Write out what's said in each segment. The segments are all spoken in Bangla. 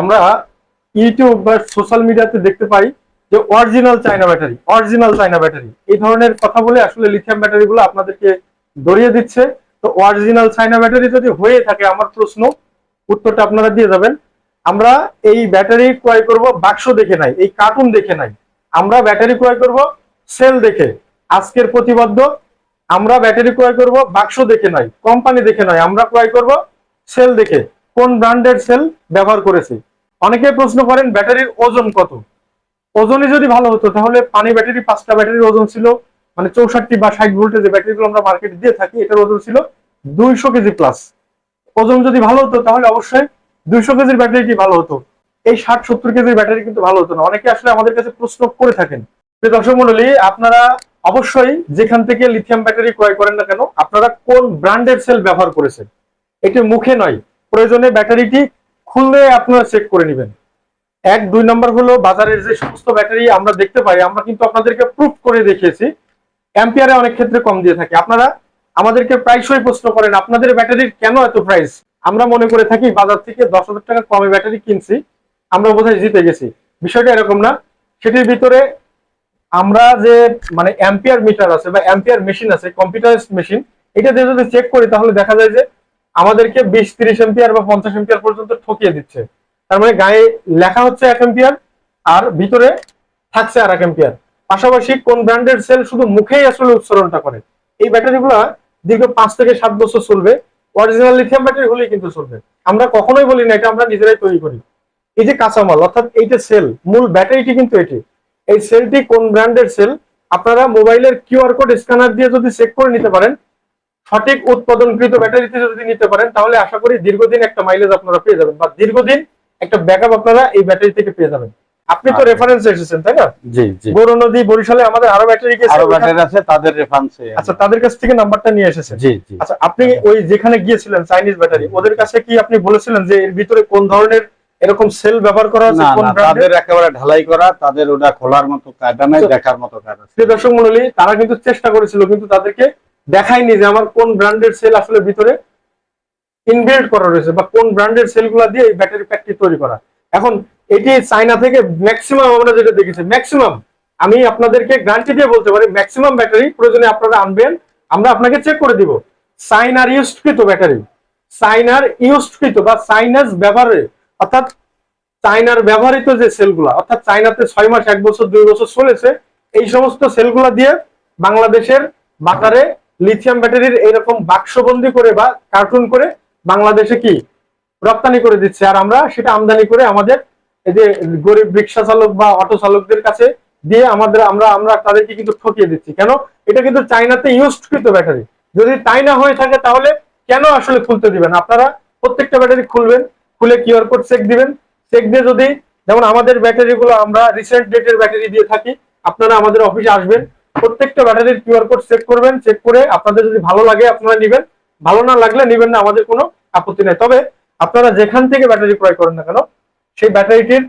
আমরা ইউটিউব বা সোশ্যাল মিডিয়াতে দেখতে পাই যে original China battery original China battery এই ধরনের কথা বলে আসলে লিথিয়াম ব্যাটারিগুলো আপনাদেরকে দড়িয়ে দিচ্ছে। তো অরিজিনাল চায়না ব্যাটারি যদি হয়ে থাকে আমার প্রশ্ন, উত্তরটা আপনারা দিয়ে যাবেন। আমরা এই ব্যাটারি ক্রয় করব বাক্স দেখে নাই, এই কার্টুন দেখে নাই। আমরা ব্যাটারি ক্রয় করব সেল দেখে। আজকের প্রতিবদ্ধ আমরা ব্যাটারি ক্রয় করব বাক্স দেখে নাই কোম্পানি দেখে নয় আমরা ক্রয় করব সেল দেখে। কোন ব্র্যান্ডের সেল ব্যবহার করেছি? অনেকে প্রশ্ন করেন, ব্যাটারির ওজন কত? ওজনে যদি ভালো হতো, তাহলে পানি ব্যাটারি, পাঁচটা ব্যাটারির ওজন ছিল মানে চৌষট্টি বা ষাট ভোল্টের যে ব্যাটারিগুলো আমরা মার্কেটে দিয়ে থাকি, এটার ওজন ছিল দুইশো কেজি প্লাস ওজন যদি ভালো হতো, তাহলে অবশ্যই দুইশো কেজির ব্যাটারিটি ভালো হতো? এই ষাট, সত্তর কেজির ব্যাটারি কিন্তু ভালো হতো না। অনেকে আসলে আমাদের কাছে প্রশ্ন করে থাকেন। দর্শক মন্ডলী আপনারা অবশ্যই যেখান থেকে লিথিয়াম ব্যাটারি ক্রয় করেন না কেন, আপনারা কোন ব্র্যান্ডের সেল ব্যবহার করেছেন? এটি মুখে নয়। প্রয়োজনে ব্যাটারিটি খুললে আপনারা চেক করে নেবেন। এক, দুই নম্বর হলো বাজারের যে সমস্ত ব্যাটারি আমরা দেখতে পাই আমরা কিন্তু আপনাদেরকে প্রুফ করে দেখিয়েছি। অ্যাম্পিয়ারে অনেক ক্ষেত্রে কম দিয়ে থাকে। আপনারা আমাদেরকে প্রায়শই প্রশ্ন করেন, আপনাদের ব্যাটারির কেন এত প্রাইস আমরা মনে করে থাকি বাজার থেকে দশ হাজার টাকা কমে ব্যাটারি কিনছি, আমরা বোধহয় জিতে গেছি। বিষয়টা এরকম না। সেটির ভিতরে আমরা যে মানে অ্যাম্পিয়ার মিটার আছে বা অ্যাম্পিয়ার মেশিন আছে কম্পিউটারাইজ মেশিন এটা দিয়ে যদি চেক করি তাহলে দেখা যায় যে আমাদেরকে বিশ তিরিশ এম্পিয়ার বা পঞ্চাশ এম্পিয়ার পর্যন্ত ঠকিয়ে দিচ্ছে। তার মানে গায়ে লেখা হচ্ছে এক এম্পিয়ার আর ভিতরে থাকছে আর এক এম্পিয়ার পাশাপাশি কোন ব্র্যান্ডের সেল শুধু মুখেই আসলে উচ্চারণটা করে? এই ব্যাটারি ব্যাটারিগুলো দীর্ঘ পাঁচ থেকে সাত বছর চলবে। অরিজিনাল লিথিয়াম ব্যাটারি হলেই কিন্তু চলবে। আমরা কখনোই বলি না, এটা আমরা নিজেরাই তৈরি করি। এই যে কাঁচামাল, অর্থাৎ এইটা সেল, মূল ব্যাটারিটি কিন্তু এটি। এই সেলটি কোন ব্র্যান্ডের সেল? আপনারা মোবাইলের কিউআর কোড স্ক্যানার দিয়ে যদি চেক করে নিতে পারেন সঠিক উৎপাদনকৃত ব্যাটারিতে যদি নিতে পারেন তাহলে আশা করি দীর্ঘদিন একটা মাইলেজ আপনারা পেয়ে যাবেন। বা দীর্ঘদিন একটা ব্যাকআপ আপনারা এই ব্যাটারি থেকে পেয়ে যাবেন। আপনি তো আচ্ছা। রেফারেন্স এসেছেন তাই না? জি জি। গৌর নদী বরিশালে আমাদের আরও ব্যাটারি গেছে। আরও ব্যাটারি আছে তাদের রেফারেন্সে আচ্ছা তাদের কাছ থেকে নাম্বারটা নিয়ে এসেছেন। জি জি। আচ্ছা আপনি ওই যেখানে গিয়েছিলেন চাইনিজ ব্যাটারি ওদের কাছে কি আপনি বলেছিলেন যে এর ভিতরে কোন ধরনের এরকম সেল ব্যবহার করা আছে কোন তাদের একেবারে ঢালাই করা তাদের ওটা খোলার মতো কায়দা নাই দেখার মতো। প্রিয় দর্শক মন্ডলী তারা কিন্তু চেষ্টা করেছিল কিন্তু তাদেরকে দেখায়নি যে আমার কোন ব্র্যান্ডের সেল আসলে ভিতরে ইনবিল্ড করা রয়েছে বা কোন ব্র্যান্ডের সেলগুলো দিয়ে এই ব্যাটারি প্যাকটি তৈরি করা। এখন এটি চায়না থেকে ম্যাক্সিমাম আমরা যেটা দেখেছি ম্যাক্সিমাম আমি আপনাদেরকে গ্যারান্টি দিয়ে বলতে পারি ম্যাক্সিমাম ব্যাটারি প্রয়োজনে আপনারা আনবেন, আমরা আপনাকে চেক করে দিব। চাইনার ইউজকৃত ব্যাটারি চাইনার ইউজকৃত বা চাইনাস ব্যবহারে, অর্থাৎ চাইনার ব্যবহৃত যে সেলগুলা, অর্থাৎ চাইনাতে ছয় মাস, এক বছর, দুই বছর চলেছে, এই সমস্ত সেলগুলা দিয়ে বাংলাদেশের বাজারে লিথিয়াম ব্যাটারির এরকম বাক্সবন্দি করে বা কার্টুন করে বাংলাদেশে কি রপ্তানি করে দিচ্ছে। আর আমরা সেটা আমদানি করে আমাদের এই যে গরিব রিক্সা চালক বা অটো চালকদের কাছে দিয়ে আমাদের আমরা আমরা তাদেরকে কিন্তু ঠকিয়ে দিচ্ছি। কেন? এটা কিন্তু চাইনাতে ইউজকৃত ব্যাটারি যদি তাই না হয়ে থাকে তাহলে কেন আসলে খুলতে দিবেন? আপনারা প্রত্যেকটা ব্যাটারি খুলবেন, খুলে কিউআর কোড চেক দিবেন। চেক দিয়ে যদি যেমন আমাদের ব্যাটারিগুলো আমরা রিসেন্ট ডেটের ব্যাটারি দিয়ে থাকি, আপনারা আমাদের অফিসে আসবেন। প্রত্যেকটা ব্যাটারির কিউআর কোড চেক করবেন চেক করে আপনাদের যদি ভালো লাগে আপনারা নেবেন, ভালো না লাগলে নেবেন না, আমাদের কোনো আপত্তি নেই। তবে আপনারা যেখান থেকে ব্যাটারি ক্রয় করেন না কেন, সেই ব্যাটারিটির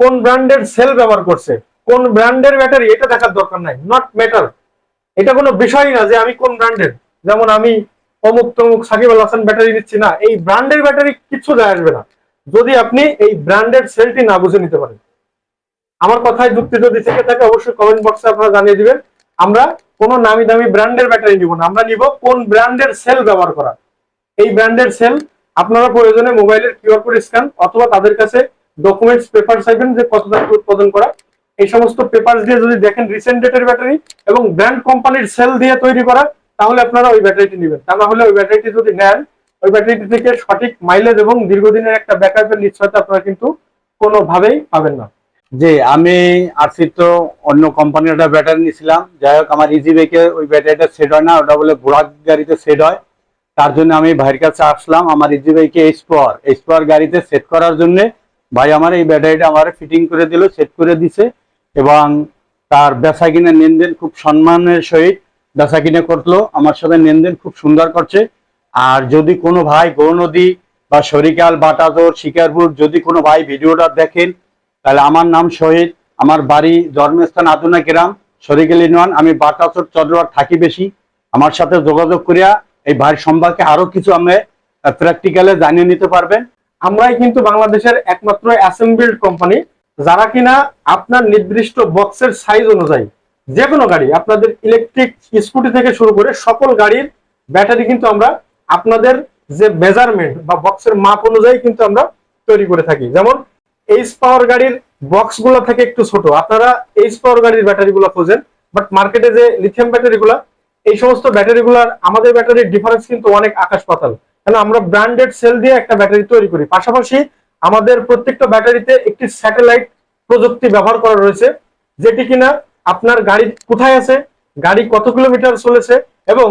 কোন ব্র্যান্ডের সেল ব্যবহার করছে, কোন ব্র্যান্ডের ব্যাটারি এটা দেখার দরকার নাই নট ম্যাটার এটা কোনো বিষয়ই না যে আমি কোন ব্র্যান্ডের। যেমন আমি অমুক তমুক সাকিব আল হাসান ব্যাটারি নিচ্ছি না, এই ব্র্যান্ডের ব্যাটারি কিছু যায় আসবে না। যদি আপনি এই ব্র্যান্ডের সেলটি না বুঝে নিতে পারেন আমার কথায় যুক্তি যদি থেকে থাকে, অবশ্যই কমেন্ট বক্সে আপনারা জানিয়ে দিবেন। আমরা কোনো নামি দামি ব্র্যান্ডের ব্যাটারি নিব না। আমরা নিব কোন ব্র্যান্ডের সেল ব্যবহার করা। এই ব্র্যান্ডের সেল আপনারা প্রয়োজনে মোবাইলের কিউআর কোড স্ক্যান অথবা তাদের কাছে ডকুমেন্টস পেপার চাইবেন যে কত টাকা উৎপাদন করা। এই সমস্ত পেপার দিয়ে যদি দেখেন রিসেন্ট ডেটের ব্যাটারি এবং ব্র্যান্ড কোম্পানির সেল দিয়ে তৈরি করা, তাহলে আপনারা ওই ব্যাটারিটি নেবেন। তা না হলে ওই ব্যাটারিটি যদি নেন, ওই ব্যাটারিটি থেকে সঠিক মাইলেজ এবং দীর্ঘদিনের একটা ব্যাকআপের নিশ্চয়তা আপনারা কিন্তু কোনোভাবেই পাবেন না। জি, আমি আসছি তো অন্য কোম্পানির একটা ব্যাটারি নিয়েছিলাম। যাই হোক, আমার ইজি বাইকে ওই ব্যাটারিটা সেট হয় না, ওটা বলে ঘোড়া গাড়িতে সেট হয়। তার জন্য আমি ভাইয়ের কাছে আসলাম, আমার ইজি বাইকে এইচ পাওয়ার এইচ গাড়িতে সেট করার জন্য ভাই আমার এই ব্যাটারিটা আমার ফিটিং করে দিল সেট করে দিছে এবং তার বেচা কিনে লেনদেন খুব সম্মানের সহিত বেচা কিনে করল। আমার সাথে লেনদেন খুব সুন্দর করছে। আর যদি কোনো ভাই গৌনদী বা সরিকাল, বাটাদর, শিকারপুর যদি কোনো ভাই ভিডিওটা দেখেন তাহলে আমার নাম শহীদ, আমার বাড়ি জন্মস্থান আদুনা গ্রাম সরিকেল ইউনিয়ন, আমি বাটাচর চন্দ্রবার থাকি বেশি। আমার সাথে যোগাযোগ করিয়া এই ভাইয়ের সম্পর্কে আরও কিছু আমি প্র্যাকটিক্যালে জানিয়ে নিতে পারবেন। আমরাই কিন্তু বাংলাদেশের একমাত্র অ্যাসেম্বলড কোম্পানি যারা কিনা আপনার নির্দিষ্ট বক্সের সাইজ অনুযায়ী যে কোনো গাড়ি, আপনাদের ইলেকট্রিক স্কুটি থেকে শুরু করে সকল গাড়ির ব্যাটারি কিন্তু আমরা আপনাদের যে মেজারমেন্ট বা বক্সের মাপ অনুযায়ী কিন্তু আমরা তৈরি করে থাকি। যেমন এইচ পাওয়ার গাড়ির বক্সগুলো থেকে একটু ছোট। আপনারা এইচ পাওয়ার গাড়ির ব্যাটারি গুলো খোঁজেন বাট মার্কেটে যে লিথিয়াম ব্যাটারি গুলা, এই সমস্ত ব্যাটারি গুলার আমাদের ব্যাটারির ডিফারেন্স কিন্তু অনেক আকাশ পাতাল। কারণ আমরা ব্র্যান্ডেড সেল দিয়ে একটা ব্যাটারি তৈরি করি। পাশাপাশি আমাদের প্রত্যেকটা ব্যাটারিতে একটি স্যাটেলাইট প্রযুক্তি ব্যবহার করা রয়েছে, যেটি কিনা আপনার গাড়ি কোথায় আছে, গাড়ি কত কিলোমিটার চলেছে, এবং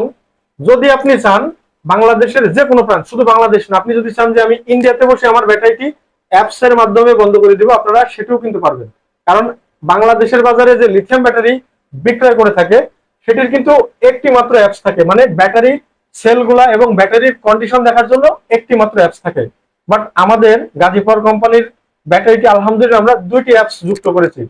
যদি আপনি চান বাংলাদেশের যে কোনো প্রান্ত, শুধু বাংলাদেশ না, আপনি যদি চান যে আমি ইন্ডিয়াতে বসে আমার ব্যাটারিটি অ্যাপস এর মাধ্যমে বন্ধ করে দিব, আপনারা সেটাও কিন্তু পারবেন। কারণ বাংলাদেশের বাজারে যে লিথিয়াম ব্যাটারি বিক্রয় করে থাকে, সেটির কিন্তু একটি মাত্র অ্যাপস থাকে। মানে ব্যাটারি সেলগুলা এবং ব্যাটারির কন্ডিশন দেখার জন্য একটি মাত্র অ্যাপস থাকে। বাট আমাদের গাজীপুর কোম্পানির ব্যাটারিটি আলহামদুলিল্লাহ আমরা দুইটি অ্যাপস যুক্ত করেছি।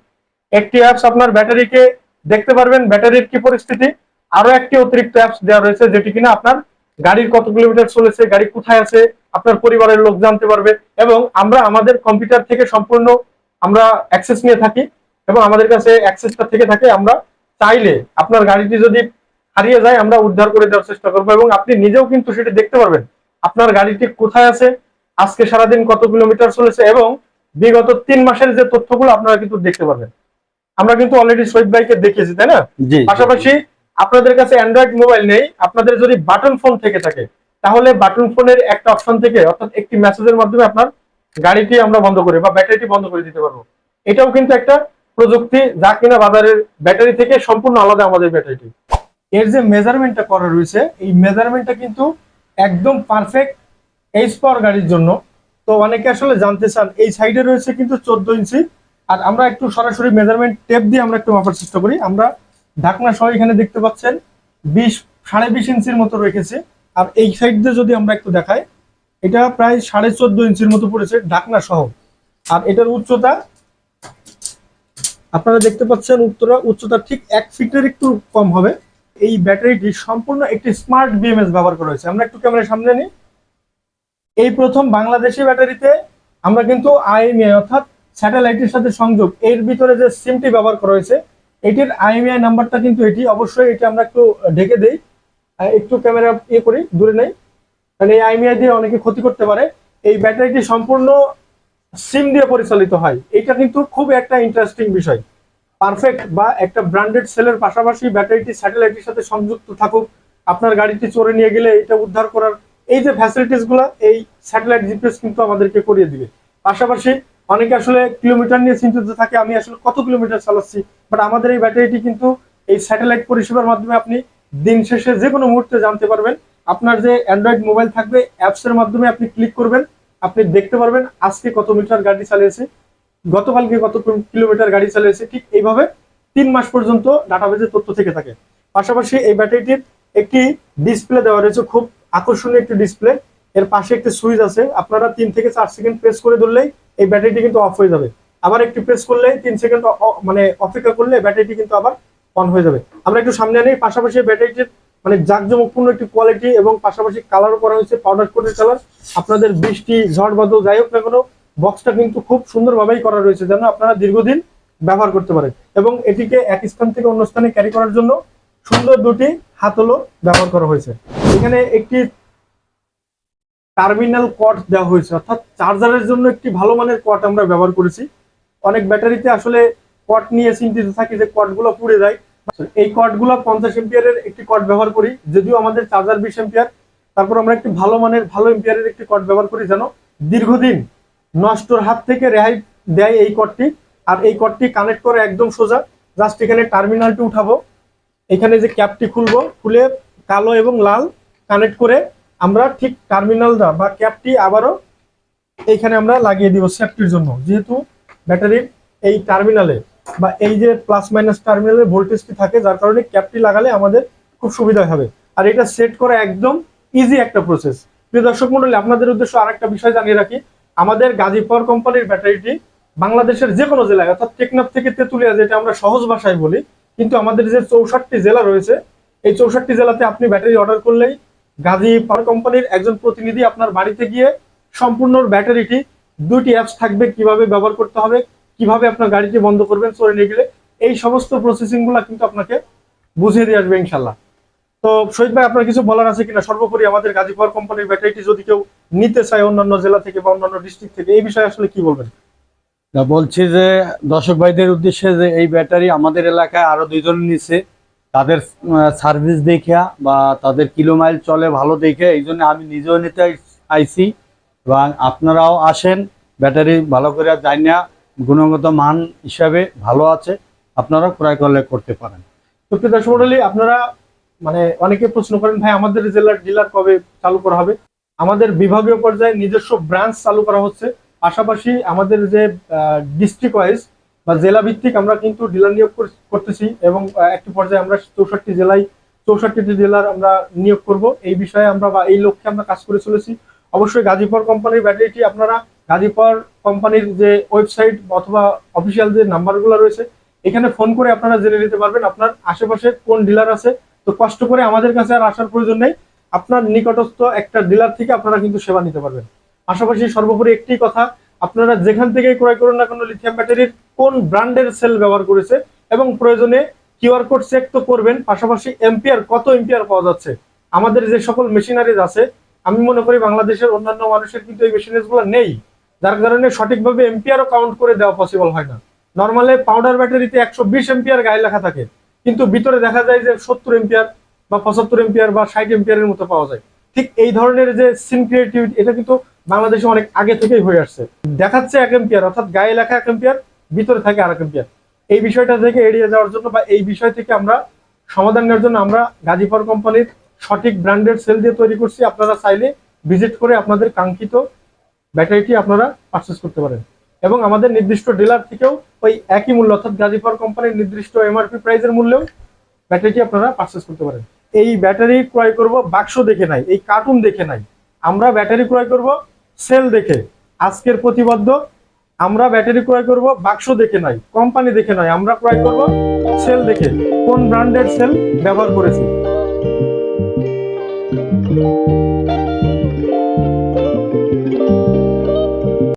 একটি অ্যাপস আপনার ব্যাটারিকে দেখতে পারবেন ব্যাটারির কি পরিস্থিতি? আরও একটি অতিরিক্ত অ্যাপস দেওয়া রয়েছে, যেটি কিনা আপনার গাড়ির কত কিলোমিটার চলেছে গাড়ি কোথায় আছে আপনার পরিবারের লোক জানতে পারবে এবং আমরা আমাদের কম্পিউটার থেকে সম্পূর্ণ আমরা অ্যাক্সেস নিয়ে থাকি এবং আমাদের কাছে অ্যাক্সেসটা থেকে থাকে আমরা চাইলে আপনার গাড়িটি যদি হারিয়ে যায় আমরা উদ্ধার করে দেওয়ার চেষ্টা করব এবং আপনি নিজেও কিন্তু সেটি দেখতে পারবেন। আপনার গাড়িটি কোথায় আছে আজকে সারাদিন কত কিলোমিটার চলেছে এবং বিগত তিন মাসের যে তথ্যগুলো আপনারা কিন্তু দেখতে পারবেন। আমরা কিন্তু অলরেডি শহীদ ভাইকে দেখিয়েছি তাই না? পাশাপাশি আপনাদের কাছে অ্যান্ড্রয়েড মোবাইল নেই, আপনাদের যদি বাটন ফোন থেকে থাকে, তাহলে বাটন ফোনের একটা অপশন থেকে, অর্থাৎ একটি মেসেজের মাধ্যমে আপনার গাড়িটি আমরা বন্ধ করে বা ব্যাটারিটি বন্ধ করে দিতে পারব। এটাও কিন্তু একটা প্রযুক্তি যা কিনা বাজারের ব্যাটারি থেকে সম্পূর্ণ আলাদা আমাদের ব্যাটারিটি এর যে মেজারমেন্টটা করা রয়েছে, এই মেজারমেন্টটা কিন্তু একদম পারফেক্ট এইচ পাওয়ার গাড়ির জন্য। তো অনেকে আসলে জানতে চান, এই সাইডে রয়েছে কিন্তু চোদ্দ ইঞ্চি। আর আমরা একটু সরাসরি মেজারমেন্ট টেপ দিয়ে আমরা একটু মাপার চেষ্টা করি। আমরা ঢাকনা সহ এখানে দেখতে পাচ্ছেন বিশ, সাড়ে বিশ ইঞ্চির মতো রেখেছে। আর এই সাইড দিয়ে যদি আমরা একটু দেখাই, এটা প্রায় সাড়ে চোদ্দ ইঞ্চির মতো পড়েছে ঢাকনা সহ। আর এটার উচ্চতা, আপনারা দেখতে পাচ্ছেন উত্তরা, উচ্চতা ঠিক এক ফিটের একটু কম হবে। এই ব্যাটারিটি সম্পূর্ণ একটি স্মার্ট বিএমএস ব্যবহার করা হয়েছে। আমরা একটু ক্যামেরার সামনে নিই। এই প্রথম বাংলাদেশি ব্যাটারিতে আমরা কিন্তু আইএমআই অর্থাৎ স্যাটেলাইটের সাথে সংযোগ, এর ভিতরে যে সিমটি ব্যবহার করা হয়েছে এটির আইএমআই নাম্বারটা কিন্তু এটি। অবশ্যই এটা আমরা একটু ঢেকে দেই। একটু ক্যামেরা ইয়ে করি, দূরে নেই। কারণ এই আইএমআই দিয়ে অনেকে ক্ষতি করতে পারে। এই ব্যাটারিটি সম্পূর্ণ সিম দিয়ে পরিচালিত হয়। এটা কিন্তু খুব একটা ইন্টারেস্টিং বিষয়। পারফেক্ট বা একটা ব্র্যান্ডেড সেলের পাশাপাশি ব্যাটারিটি স্যাটেলাইটের সাথে সংযুক্ত থাকুক। আপনার গাড়িটি চড়ে নিয়ে গেলে এটা উদ্ধার করার এই যে ফ্যাসিলিটিসগুলো, এই স্যাটেলাইট জিপিএস কিন্তু আমাদেরকে করিয়ে দিবে। পাশাপাশি অনেকে আসলে কিলোমিটার নিয়ে চিন্তিত থাকে, আমি আসলে কত কিলোমিটার চালাচ্ছি বাট আমাদের এই ব্যাটারিটি কিন্তু এই স্যাটেলাইট পরিষেবার মাধ্যমে আপনি দিন শেষে যে কোনো মুহূর্তে জানতে পারবেন। আপনার যে অ্যান্ড্রয়েড মোবাইল থাকবে অ্যাপস এর মাধ্যমে আপনি ক্লিক করবেন, আপনি দেখতে পারবেন আজকে কত মিটার গাড়ি চালিয়েছে, গতকালকে কত কিলোমিটার গাড়ি চালিয়েছে, ঠিক এইভাবে তিন মাস পর্যন্ত ডাটাবেজের তথ্য থেকে থাকে। পাশাপাশি এই ব্যাটারিটির একটি ডিসপ্লে দেওয়া রয়েছে, খুব আকর্ষণীয় একটি ডিসপ্লে এর পাশে একটি সুইচ আছে। আপনারা তিন থেকে চার সেকেন্ড প্রেস করে ধরলেই এই ব্যাটারিটি কিন্তু অফ হয়ে যাবে। আবার একটু প্রেস করলে তিন সেকেন্ড মানে অপেক্ষা করলে ব্যাটারিটি কিন্তু আবার অন হয়ে যাবে। আমরা একটু সামনে আনি, পাশাপাশি ব্যাটারিটির মানে জাঁকজমকপূর্ণ একটি কোয়ালিটি এবং পাশাপাশি কালারও করা হয়েছে পাউডার কোটের কালার আপনাদের বৃষ্টি, ঝড় বাদল যাই হোক না কোনো বক্সটা কিন্তু খুব সুন্দরভাবেই করা রয়েছে যেন আপনারা দীর্ঘদিন ব্যবহার করতে পারেন এবং এটিকে এক স্থান থেকে অন্য স্থানে ক্যারি করার জন্য সুন্দর দুটি হাতলও ব্যবহার করা হয়েছে। এখানে একটি টার্মিনাল কট দেওয়া হয়েছে, অর্থাৎ চার্জারের জন্য একটি ভালো মানের কট আমরা ব্যবহার করেছি। অনেক ব্যাটারিতে আসলে কট নিয়ে চিন্তিত থাকি যে কটগুলো পুড়ে যায়। এই কটগুলো পঞ্চাশ এম্পিয়ারের একটি কট ব্যবহার করি, যদিও আমাদের চার্জার বিশ এম্পিয়ার। তারপর আমরা একটি ভালো মানের, ভালো এম্পিয়ারের একটি কট ব্যবহার করি যেন দীর্ঘদিন নষ্টর হাত থেকে রেহাই দেয় এই কটটি। আর এই কটটি কানেক্ট করে একদম সোজা, জাস্ট এখানে টার্মিনালটি উঠাবো। এখানে যে ক্যাপটি খুলবো, খুলে কালো এবং লাল কানেক্ট করে আমরা ঠিক টার্মিনালটা বা ক্যাপটি আবারও এইখানে আমরা লাগিয়ে দিব সেফটির জন্য। যেহেতু ব্যাটারির এই টার্মিনালে বা এই যে প্লাস মাইনাস টার্মিনালে ভোল্টেজটি থাকে, যার কারণে ক্যাপটি লাগালে আমাদের খুব সুবিধা হবে। আর এটা সেট করা একদম ইজি একটা প্রসেস প্রিয় দর্শক মন্ডলী, আপনাদের উদ্দেশ্য আরেকটা বিষয় জানিয়ে রাখি। আমাদের গাজীপুর কোম্পানির ব্যাটারিটি বাংলাদেশের যে কোনো জেলায়, অর্থাৎ টেকনাফ থেকে তেতুলিয়া, যেটা আমরা সহজ ভাষায় বলি, কিন্তু আমাদের যে চৌষট্টি জেলা রয়েছে, এই চৌষট্টি জেলাতে আপনি ব্যাটারি অর্ডার করলেই গাজী পাওয়ার কোম্পানির একজন প্রতিনিধি আপনার বাড়িতে গিয়ে সম্পূর্ণ ব্যাটারিটি দুটি অ্যাপস থাকবে, কীভাবে ব্যবহার করতে হবে, কীভাবে আপনার গাড়িটি বন্ধ করবেন চলে নিয়ে গেলে, এই সমস্ত প্রসেসিংগুলা কিন্তু আপনাকে বুঝিয়ে দিয়ে আসবে ইনশাল্লাহ তো শহীদ ভাই, আপনার কিছু বলার আছে কিনা? সর্বোপরি আমাদের গাজী পাওয়ার কোম্পানির ব্যাটারিটি যদি কেউ নিতে চায় অন্যান্য জেলা থেকে বা অন্যান্য ডিস্ট্রিক্ট থেকে, এই বিষয়ে আসলে কি বলবেন? বলছি যে, দর্শক ভাইদের উদ্দেশ্যে যে এই ব্যাটারি আমাদের এলাকায় আরও দুইজন নিচ্ছে। তাদের সার্ভিস দেখিয়া বা তাদের কিলো মাইল চলে ভালো দেখে এই জন্য আমি নিজেও নিতে আইস- এবং আপনারাও আসেন ব্যাটারি ভালো করে জানিয়া গুণগত মান হিসাবে ভালো আছে আপনারা ক্রয় করলে করতে পারেন। প্রিয় দর্শক মণ্ডলী, আপনারা মানে অনেকে প্রশ্ন করেন ভাই আমাদের জেলার ডিলার কবে চালু করা হবে? আমাদের বিভাগীয় পর্যায়ে নিজস্ব ব্রাঞ্চ চালু করা হচ্ছে। পাশাপাশি আমাদের যে ডিস্ট্রিক্ট ওয়াইজ বা জেলা ভিত্তিক আমরা কিন্তু ডিলার নিয়োগ করতেছি এবং একটি পর্যায়ে আমরা চৌষট্টি জেলায় চৌষট্টিটি ডিলার আমরা নিয়োগ করব। এই বিষয়ে আমরা বা এই লক্ষ্যে আমরা কাজ করে চলেছি। অবশ্যই গাজীপুর কোম্পানির ব্যাটারিটি আপনারা গাজীপুর কোম্পানির যে ওয়েবসাইট অথবা অফিসিয়াল যে নাম্বারগুলো রয়েছে, এখানে ফোন করে আপনারা জেনে নিতে পারবেন আপনার আশেপাশে কোন ডিলার আছে। তো কষ্ট করে আমাদের কাছে আর আসার প্রয়োজন নেই। আপনার নিকটস্থ একটা ডিলার থেকে আপনারা কিন্তু সেবা নিতে পারবেন। পাশাপাশি সর্বোপরি একটি কথা আপনারা যেখান থেকেই ক্রয় করুন না কোনো লিথিয়াম ব্যাটারির কোন ব্র্যান্ডের সেল ব্যবহার করেছে এবং প্রয়োজনে কিউআর কোড চেক তো করবেন, পাশাপাশি এম্পিয়ার কত এম্পিয়ার পাওয়া যাচ্ছে। আমাদের যে সকল মেশিনারিজ আছে, আমি মনে করি বাংলাদেশের অন্যান্য মানুষের কিন্তু এই মেশিনারিজগুলো নেই। যার কারণে সঠিকভাবে এম্পিয়ারও কাউন্ট করে দেওয়া পসিবল হয় না। নর্মালে পাউডার ব্যাটারিতে একশো বিশ এম্পিয়ার গায়ে লেখা থাকে। কিন্তু ভিতরে দেখা যায় যে সত্তর এম্পিয়ার বা পঁচাত্তর এম্পিয়ার বা ষাট এম্পিয়ারের মতো পাওয়া যায়। ঠিক এই ধরনের যে সিন ক্রিয়েটিভিটি এটা কিন্তু বাংলাদেশে অনেক আগে থেকেই হয়ে আসছে। দেখাচ্ছে এক এম্পিয়ার অর্থাৎ গায়ে লেখা এক এম্পিয়ার ভিতরে থাকে আর এক এম্পিয়ার এই বিষয়টা থেকে এড়িয়ে যাওয়ার জন্য বা এই বিষয় থেকে আমরা সমাধান নেওয়ার জন্য আমরা গাজীপুর কোম্পানির সঠিক ব্র্যান্ডেড সেল দিয়ে তৈরি করছি। আপনারা চাইলে ভিজিট করে আপনাদের কাঙ্ক্ষিত ব্যাটারিটি আপনারা পারচেস করতে পারেন। এবং আমাদের নির্দিষ্ট ডিলার থেকেও ওই একই মূল্য, অর্থাৎ গাজীপুর কোম্পানির নির্দিষ্ট এমআরপি প্রাইজের মূল্যেও ব্যাটারিটি আপনারা পারচেস করতে পারেন। এই ব্যাটারি ক্রয় করব, বাক্স দেখে নাই, এই কার্টুন দেখে নাই। আমরা ব্যাটারি ক্রয় করব সেল দেখে। আজকের প্রতিবদ্ধ আমরা ব্যাটারি ক্রয় করব, বাক্স দেখে নয়, কোম্পানি দেখে নয়, আমরা ক্রয় করব সেল দেখে। কোন ব্র্যান্ডের সেল ব্যবহার করেছি?